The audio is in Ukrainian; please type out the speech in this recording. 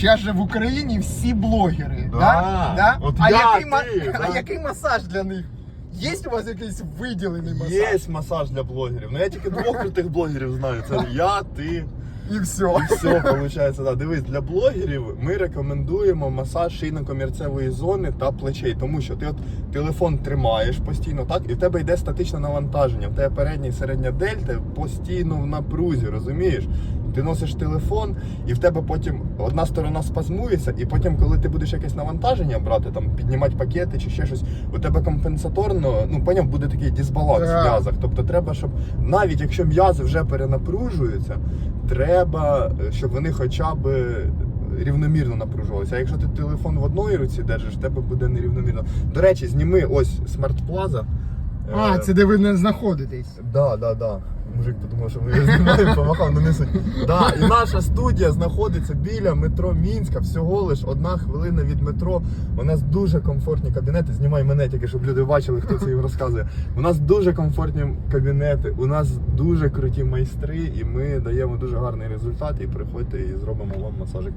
Зараз же в Україні всі блогери. Да. Да? Да? От а, я, який, ма- ти, а да. який масаж для них? Є у вас якийсь виділений масаж? Є масаж для блогерів. Ну я тільки двох крутих блогерів знаю. Це я, ти. І все. І все, виходить, да. Дивись, для блогерів ми рекомендуємо масаж шийно-комірцевої зони та плечей, тому що ти от телефон тримаєш постійно, так, і в тебе йде статичне навантаження. В тебе передня і середня дельта постійно в напрузі, розумієш? Ти носиш телефон, і в тебе потім одна сторона спазмується, і потім, коли ти будеш якесь навантаження брати, там піднімати пакети чи ще щось, у тебе компенсаторно, ну поняв, буде такий дисбаланс в м'язах. Тобто треба, щоб навіть якщо м'язи вже перенапружуються, треба, е, щоб вони хоча б рівномірно напружувалися. А якщо ти телефон в одній руці держиш, тебе буде нерівномірно. До речі, зніми ось Plaza. А, Е, це де ви не знаходитесь. Да, да, да. Мужик подумав, що ми його знімаємо, помахав, ну не суть. Да, і наша студія знаходиться біля метро Мінська, всього лиш одна хвилина від метро. У нас дуже комфортні кабінети. Знімай мене тільки, щоб люди бачили, хто це їм розказує. У нас дуже комфортні кабінети, у нас дуже круті майстри, і ми даємо дуже гарний результат. І приходьте і зробимо вам масажик.